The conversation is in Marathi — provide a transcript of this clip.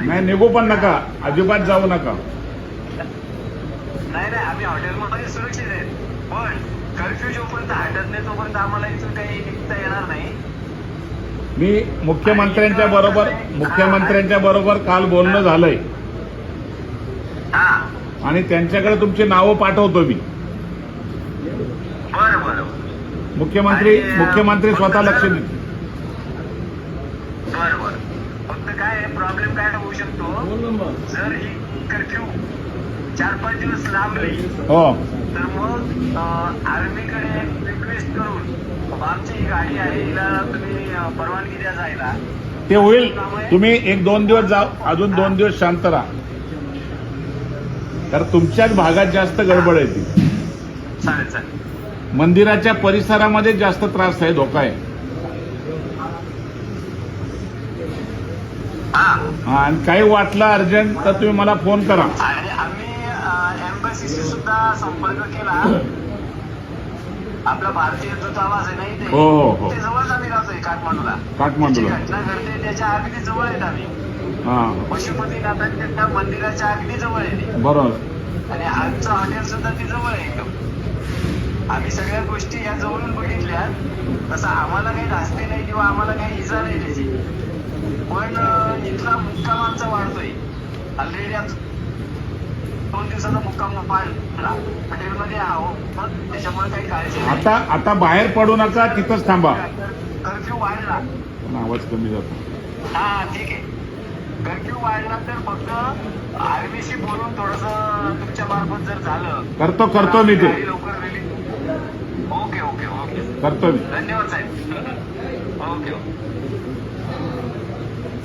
नाही निघू पण नका. अजिबात जाऊ नका. नाही नाही आम्ही हॉटेलमध्ये सुरक्षित आहेत. पण कर्फ्यू जोपर्यंत हटत नाही तोपर्यंत आम्हाला इथून काही निघता येणार नाही. मी मुख्यमंत्र्यांच्या बरोबर मुख्यमंत्र्यांच्या बरोबर काल बोलणं झालंय. हा. आणि त्यांच्याकडे तुमची नावं पाठवतो मी. बरं बरं. मुख्यमंत्री मुख्यमंत्री स्वतः लक्ष देतील. काय प्रॉब्लेम काय होऊ शकतो? जर ही कर्फ्यू चार पाच दिवस लांबली हो. तर मग आर्मीकडे रिक्वेस्ट करून आमची ही गाडी आहे हिला तुम्ही परवानगी द्या जायला. ते होईल. तुम्ही एक दोन दिवस जा अजून दोन दिवस शांत राहा. कारण तुमच्याच भागात जास्त गडबड आहे ती. चालेल चालेल. मंदिराच्या परिसरामध्ये जास्त त्रास आहे धोका आहे. हा हा, आणि काही वाटलं अर्जंट तर तुम्ही मला फोन करा. आणि आम्ही एम्बसीशी सुद्धा संपर्क केला. आपला भारतीय दूतावास आहे नाही हो, हो, हो. ते जवळच आम्ही राहतोय काठमांडूला. काठमांडूला. जी घटना घडते त्याच्या अगदी जवळ आहेत आम्ही. हा. पशुपतीनाथांच्या मंदिराच्या अगदी जवळ आहे ते. बरोबर. आणि आमचं हॉटेल सुद्धा ती जवळ आहे एकदम. आम्ही सगळ्या गोष्टी या जवळून बघितल्या. तसं आम्हाला काही धास्ती नाही किंवा आम्हाला काही इजा नाही त्याची. पण अं, इथला मुक्काम आमचा वाढतोय. ऑलरेडी आमचा दोन दिवसाचा मुक्काम वाढला हॉटेलमध्ये पण त्याच्यामुळे काही काळजी आता आता बाहेर पडू नका तिथंच थांबा. कर्फ्यू वाढला पण आवाज कमी जातो. हा ठीक आहे. कर्फ्यू वाढला तर फक्त आर्मीशी बोलून थोडस तुमच्या मार्फत जर झालं. करतो करतो मी ते. गाडी लवकर रिलीज ओके ओके ओके. करतो मी. धन्यवाद साहेब. Okay okay.